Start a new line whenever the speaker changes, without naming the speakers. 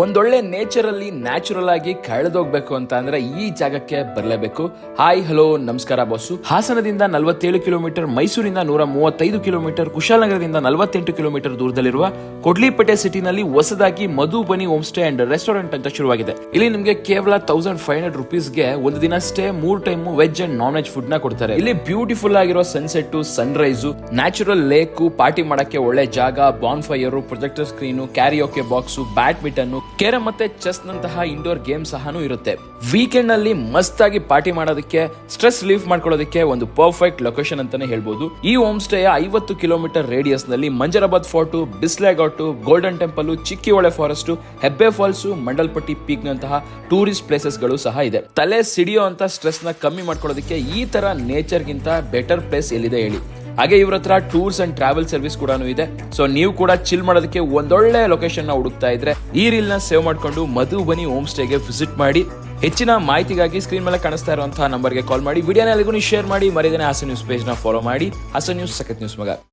ಒಂದೊಳ್ಳೆ ನೇಚರ್ ಅಲ್ಲಿ ನ್ಯಾಚುರಲ್ ಆಗಿ ಕಳೆದೋಗ್ಬೇಕು ಅಂತ ಅಂದ್ರೆ ಈ ಜಾಗಕ್ಕೆ ಬರಲೇಬೇಕು. ಹಾಯ್ ಹಲೋ ನಮಸ್ಕಾರ ಬಾಸು. ಹಾಸನದಿಂದ ನಲವತ್ತೇಳು ಕಿಲೋಮೀಟರ್ ಮೈಸೂರಿಂದ ನೂರ ಮೂವತ್ತೈದು ಕಿಲೋಮೀಟರ್ ಕುಶಾಲನಗರದಿಂದ ನಲವತ್ತೆಂಟು ಕಿಲೋಮೀಟರ್ ದೂರದಲ್ಲಿರುವ ಕೊಡ್ಲಿಪೇಟೆ ಸಿಟಿನಲ್ಲಿ ಹೊಸದಾಗಿ Madhubani home stay and restaurant ಅಂತ ಶುರುವಾಗಿದೆ. ಇಲ್ಲಿ ನಿಮಗೆ ಕೇವಲ ತೌಸಂಡ್ ಫೈವ್ ಹಂಡ್ರೆಡ್ ರುಪೀಸ್ಗೆ ಒಂದು ದಿನ ಸ್ಟೇ ಮೂರ್ time veg and non veg ಫುಡ್ನ ಕೊಡ್ತಾರೆ. ಇಲ್ಲಿ ಬ್ಯೂಟಿಫುಲ್ ಆಗಿರೋ sunset sunrise natural lake party ಮಾಡಕ್ಕೆ ಒಳ್ಳೆ ಜಾಗ bonfire projector screen karaoke box badminton carrom ಮತ್ತೆ ಚೆಸ್ ನಂತಹ ಇಂಡೋರ್ ಗೇಮ್ ಸಹನೂ ಇರುತ್ತೆ. ವೀಕೆಂಡ್ನಲ್ಲಿ ಮಸ್ತ್ ಆಗಿ ಪಾರ್ಟಿ ಮಾಡೋದಕ್ಕೆ ಸ್ಟ್ರೆಸ್ ರಿಲೀಫ್ ಮಾಡ್ಕೊಳ್ಳೋದಕ್ಕೆ ಒಂದು ಪರ್ಫೆಕ್ಟ್ ಲೊಕೇಶನ್ ಅಂತಾನೆ ಹೇಳ್ಬೋದು. ಈ ಹೋಮ್ ಸ್ಟೇ ಐವತ್ತು kilometre ರೇಡಿಯಸ್ನಲ್ಲಿ Manjarabad fort Bisleghat golden temple Chikkihole forest Hebbe falls Mandalpatti peak ನಂತಹ ಟೂರಿಸ್ಟ್ ಪ್ಲೇಸಸ್ಗಳು ಸಹ ಇದೆ. ತಲೆ ಸಿಡಿಯೋ ಅಂತ ಸ್ಟ್ರೆಸ್ನ ಕಮ್ಮಿ ಮಾಡ್ಕೊಳ್ಳೋದಕ್ಕೆ ಈ ತರ ನೇಚರ್ ಗಿಂತ ಬೆಟರ್ ಪ್ಲೇಸ್ ಎಲ್ಲಿದೆ ಹೇಳಿ. ಹಾಗೆ ಇವ್ರ ಹತ್ರ ಟೂರ್ಸ್ ಅಂಡ್ ಟ್ರಾವೆಲ್ ಸರ್ವಿಸ್ ಕೂಡ ಇದೆ. ಸೊ ನೀವು ಕೂಡ ಚಿಲ್ ಮಾಡೋದಕ್ಕೆ ಒಂದೊಳ್ಳೆ ಲೊಕೇಶನ್ನ ಹುಡುಕ್ತಾ ಇದ್ರೆ ಈ ರೀಲ್ನ ಸೇವ್ ಮಾಡ್ಕೊಂಡು ಮಧುಬನಿ ಹೋಮ್ ಸ್ಟೇಗೆ ವಿಸಿಟ್ ಮಾಡಿ. ಹೆಚ್ಚಿನ ಮಾಹಿತಿಗಾಗಿ ಸ್ಕ್ರೀನ್ ಮೇಲೆ ಕಾಣಿಸ್ತಾ ಇರುವಂತಹ ನಂಬರ್ಗೆ ಕಾಲ್ ಮಾಡಿ. ವಿಡಿಯೋನ ಎಲ್ಲಿಗೂ ಶೇರ್ ಮಾಡಿ. ಮರಿದೇನೆ ಹಾಸನ್ ನ್ಯೂಸ್ ಪೇಜ್ನ ಫಾಲೋ ಮಾಡಿ. ಹಾಸನ್ ನ್ಯೂಸ್ ಸಖತ್ ನ್ಯೂಸ್ ಮಗ.